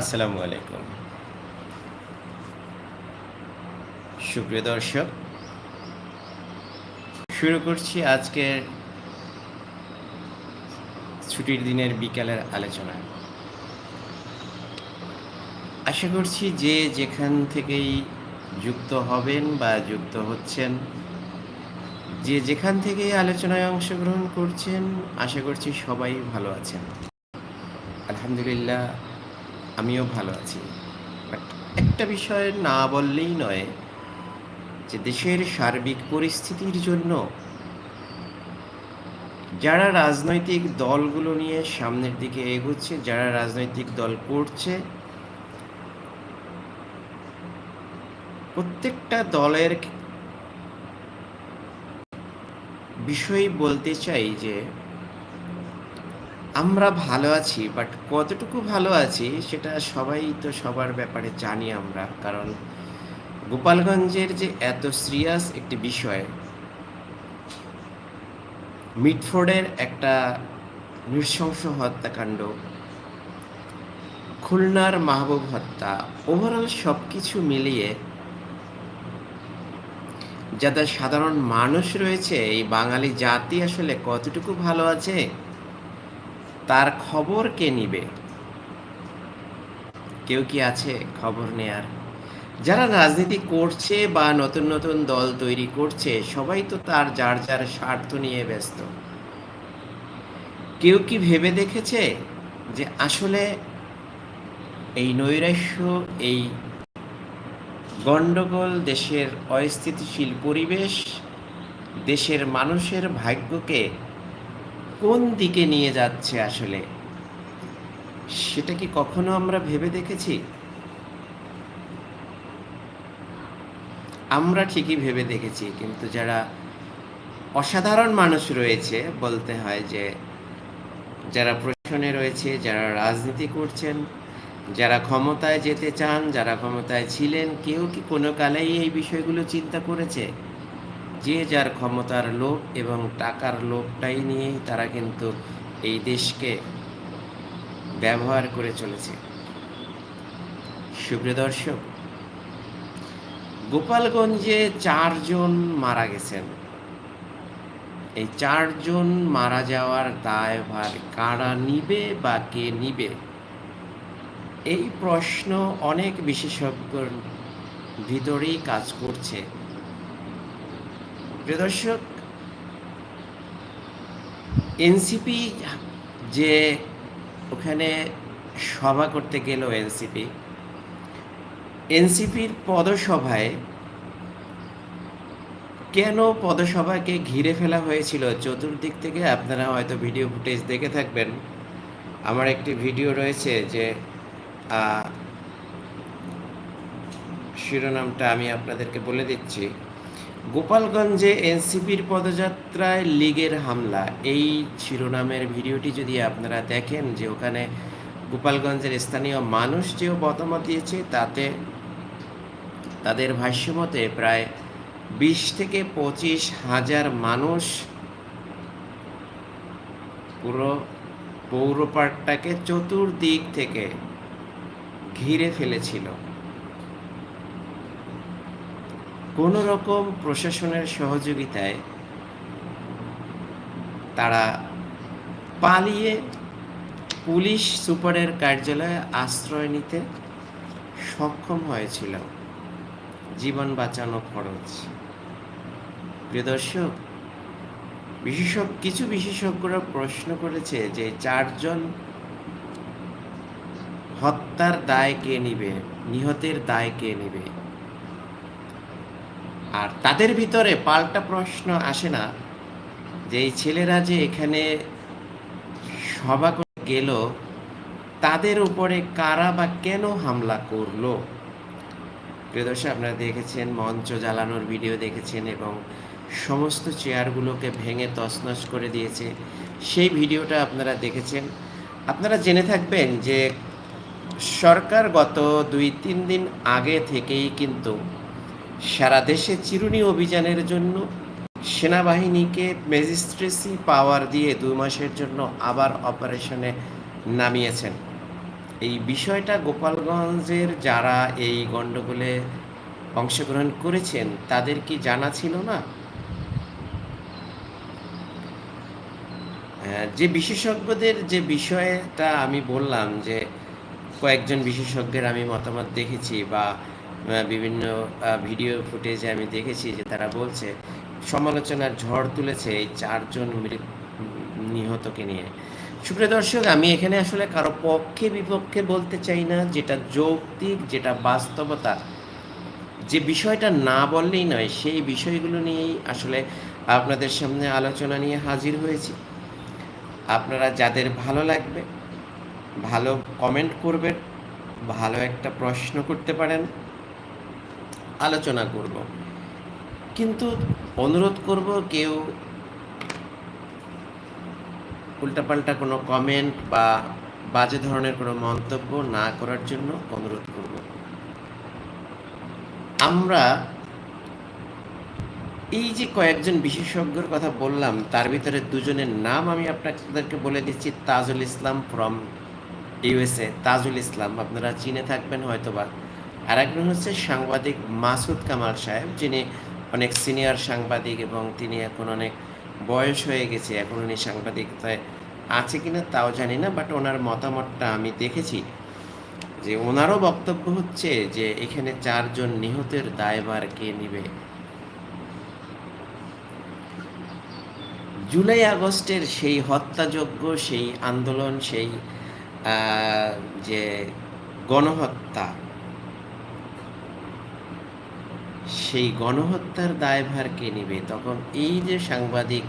আসসালামু আলাইকুম। সুপ্রিয় দর্শক, শুরু করছি আজকের ছুটির দিনের বিকালের আলোচনা। আশা করছি যে যেখান থেকেই যুক্ত হবেন বা যুক্ত হচ্ছেন, যে যেখান থেকে আলোচনায় অংশগ্রহণ করছেন, আশা করছি সবাই ভালো আছেন। আলহামদুলিল্লাহ আমিও ভালো আছি। বাট একটা বিষয় না বললেই নয় যে দেশের সার্বিক পরিস্থিতির জন্য যারা রাজনৈতিক দলগুলো নিয়ে সামনের দিকে এগোচ্ছে, যারা রাজনৈতিক দল করছে, প্রত্যেকটা দলের বিষয় বলতে চাই যে আমরা ভালো আছি বাট কতটুকু ভালো আছি সেটা সবাই তো সবার ব্যাপারে জানি আমরা। কারণ গোপালগঞ্জের যে এত সিরিয়াস একটি বিষয়, মিটফোর্ডের একটা নৃশংস হত্যাকাণ্ড, খুলনার মাহবুব হত্যা ওভারঅল সব কিছু মিলিয়ে যাদের সাধারণ মানুষ রয়েছে, এই বাঙালি জাতি আসলে কতটুকু ভালো আছে? তার খবর কে নিবে? কেউ কি আছে খবর নেয়ার? যারা রাজনীতি করছে বা নতুন নতুন দল তৈরি করছে, সবাই তো তার যার যার স্বার্থ নিয়ে ব্যস্ত। কেউ কি ভেবে দেখেছে যে আসলে এই নৈরাশ্য, এই গণ্ডগোল দেশের অস্থিতিশীল পরিবেশ, দেশের মানুষের ভাগ্যকে কোন দিকে নিয়ে যাচ্ছে আসলে? সেটা কি কখনো আমরা ভেবে দেখেছি? আমরা ঠিকই ভেবে দেখেছি, কিন্তু যারা অসাধারণ মানুষ রয়েছে, বলতে হয় যে যারা প্রশাসনে রয়েছে, যারা রাজনীতি করছেন, যারা ক্ষমতায় যেতে চান, যারা ক্ষমতায় ছিলেন, কেউ কি কোনো কালেই এই বিষয়গুলো চিন্তা করেছে? যে যার ক্ষমতার লোভ এবং টাকার লোভটাই নিয়েই তারা কিন্তু এই দেশকে ব্যবহার করে চলেছে। সুপ্রিয় দর্শক, গোপালগঞ্জে চারজন মারা গেছেন। এই চারজন মারা যাওয়ার দায়ভার কারা নিবে বা কে নিবে? এই প্রশ্ন অনেক বিশেষজ্ঞর ভিতরেই কাজ করছে। প্রিয় দর্শক এনসিপি যে ওখানে সভা করতে গেল এনসিপি এনসিপির পদসভায় কেন পদসভাকে ঘিরে ফেলা হয়েছিল? চতুর্দিক থেকে আপনারা হয়তো ভিডিও ফুটেজ দেখে থাকবেন। আমার একটি ভিডিও রয়েছে যে শিরোনামটা আমি আপনাদেরকে বলে দিচ্ছি। গোপালগঞ্জে এনসিপির পদযাত্রায় লীগের হামলা। এই শিরোনামের ভিডিওটি যদি আপনারা দেখেন যে ওখানে গোপালগঞ্জের স্থানীয় মানুষ যে মতামত দিয়েছে, তাতে তাদের ভাষ্যমতে প্রায় বিশ থেকে পঁচিশ হাজার মানুষ পুরো পৌর পার্কটাকে চতুর্দিক থেকে ঘিরে ফেলেছিল। কোনো রকম প্রশাসনের সহযোগিতায় তারা পালিয়ে পুলিশ সুপারের কার্যালয়ে আশ্রয় নিতে সক্ষম হয়েছিল। জীবন বাঁচানো খরচ। প্রিয় দর্শক, বিশেষজ্ঞ, কিছু বিশেষজ্ঞরা প্রশ্ন করেছে যে চারজন হত্যার দায় কে নিবে? নিহতের দায় কে নিবে? আর তাদের ভিতরে পাল্টা প্রশ্ন আসে না যে এই ছেলেরা যে এখানে সভা করে গেল, তাদের উপরে কারা বা কেন হামলা করল? প্রিয় দর্শক, আপনারা দেখেছেন, মঞ্চ জ্বালানোর ভিডিও দেখেছেন এবং সমস্ত চেয়ারগুলোকে ভেঙে তছনছ করে দিয়েছে। সেই ভিডিওটা আপনারা দেখেছেন। আপনারা জেনে থাকবেন যে সরকার গত দুই তিন দিন আগে থেকেই কিন্তু সারা দেশে চিরুনি অভিযানের জন্য সেনাবাহিনীকে ম্যাজিস্ট্রেসি পাওয়ার দিয়ে দুই মাসের জন্য আবার অপারেশনে নামিয়েছেন। এই বিষয়টা গোপালগঞ্জের যারা এই গণ্ডগোলে অংশগ্রহণ করেছেন তাদের কি জানা ছিল না? হ্যাঁ, যে বিশেষজ্ঞদের যে বিষয়টা আমি বললাম যে কয়েকজন বিশেষজ্ঞের আমি মতামত দেখেছি বা বিভিন্ন ভিডিও ফুটেজে আমি দেখেছি যে তারা বলছে, সমালোচনার ঝড় তুলেছে এই চারজন নিহতকে নিয়ে। সুপ্রিয় দর্শক, আমি এখানে আসলে কারও পক্ষে বিপক্ষে বলতে চাই না, যেটা যৌক্তিক, যেটা বাস্তবতা। যে বিষয়টা না বললেই নয়, সেই বিষয়গুলো নিয়েই আসলে আপনাদের সামনে আলোচনা নিয়ে হাজির হয়েছি। আপনারা যাদের ভালো লাগবে, ভালো কমেন্ট করবেন, ভালো একটা প্রশ্ন করতে পারেন। আলোচনা করব। কিন্তু অনুরোধ করব কেউ উল্টাপাল্টা কোনো কমেন্ট বা বাজে ধরনের কোনো মন্তব্য না করার জন্য অনুরোধ করব। আমরা এই যে কয়েকজন বিশেষজ্ঞর কথা বললাম, তার ভিতরে দুজনের নাম আমি আপনাদেরকে বলে দিচ্ছি, তাজুল ইসলাম ফ্রম ইউএসএ তাজুল ইসলাম, আপনারা চিনে থাকবেন হয়তোবা। আর একজন হচ্ছে সাংবাদিক মাসুদ কামাল সাহেব, যিনি অনেক সিনিয়র সাংবাদিক এবং তিনি এখন অনেক বয়স হয়ে গেছে। এখন উনি সাংবাদিকতায় আছে কি না তাও জানি না বাট ওনার মতামতটা আমি দেখেছি যে ওনারও বক্তব্য হচ্ছে যে এখানে চারজন নিহতের দায়ভার কে নিবে। জুলাই আগস্টের সেই হত্যাযজ্ঞ, সেই আন্দোলন, সেই যে গণহত্যা সেই গণহত্যার দায়ভার কে নিবে। তখন এই যে সাংবাদিক,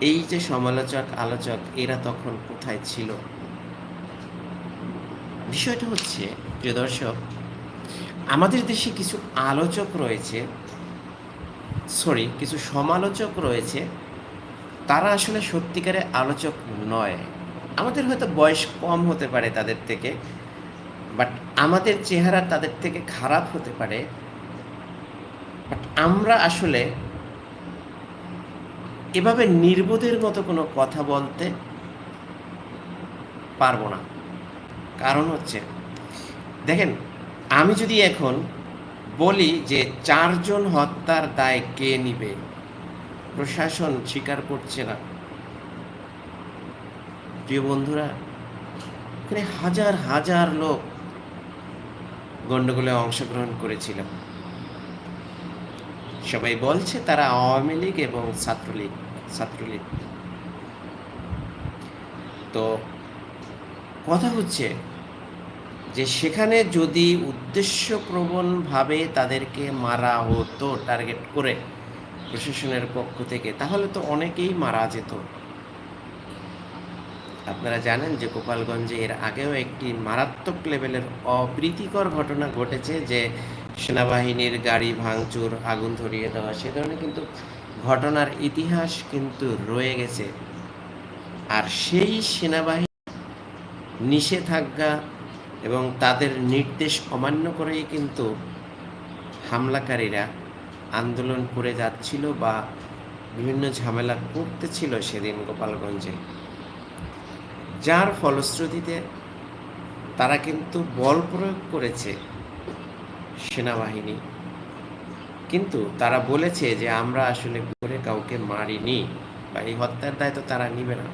এই যে সমালোচক, আলোচক, এরা তখন কোথায় ছিল? বিষয়টা হচ্ছে, প্রিয় দর্শক, আমাদের দেশে কিছু আলোচক রয়েছে সরি কিছু সমালোচক রয়েছে, তারা আসলে সত্যিকারের আলোচক নয়। আমাদের হয়তো বয়স কম হতে পারে তাদের থেকে বাট আমাদের চেহারা তাদের থেকে খারাপ হতে পারে। বাট আমরা আসলে এভাবে নির্বোধের মতো কোনো কথা বলতে পারব না। কারণ হচ্ছে, দেখেন, আমি যদি এখন বলি যে চারজন হত্যার দায় কে নিবে, প্রশাসন স্বীকার করছে না। প্রিয় বন্ধুরা, এখানে হাজার হাজার লোক গণ্ডগোলে অংশগ্রহণ করেছিল। সবাই বলছে তারা আওয়ামী লীগ এবং ছাত্রলীগ ছাত্রলীগ। তো কথা হচ্ছে যে সেখানে যদি উদ্দেশ্যপ্রবণভাবে তাদেরকে মারা হতো টার্গেট করে প্রশাসনের পক্ষ থেকে, তাহলে তো অনেকেই মারা যেত। আপনারা জানেন যে গোপালগঞ্জে এর আগেও একটি মারাত্মক লেভেলের অপ্রীতিকর ঘটনা ঘটেছে যে সেনাবাহিনীর গাড়ি, ভাঙচুর, আগুন ধরিয়ে দেওয়া, সে ধরনের কিন্তু ঘটনার ইতিহাস কিন্তু রয়ে গেছে। আর সেই সেনাবাহিনী নিষেধাজ্ঞা এবং তাদের নির্দেশ অমান্য করেই কিন্তু হামলাকারীরা আন্দোলন করে যাচ্ছিল বা বিভিন্ন ঝামেলা করতেছিল সেদিন গোপালগঞ্জে। যার ফলশ্রুতিতে তারা কিন্তু বল প্রয়োগ করেছে। সেনাবাহিনী। কিন্তু তারা বলেছে যে, আমরা আসলে করে কাউকে মারিনি বা এই হত্যার দায় তো তারা নিবে না।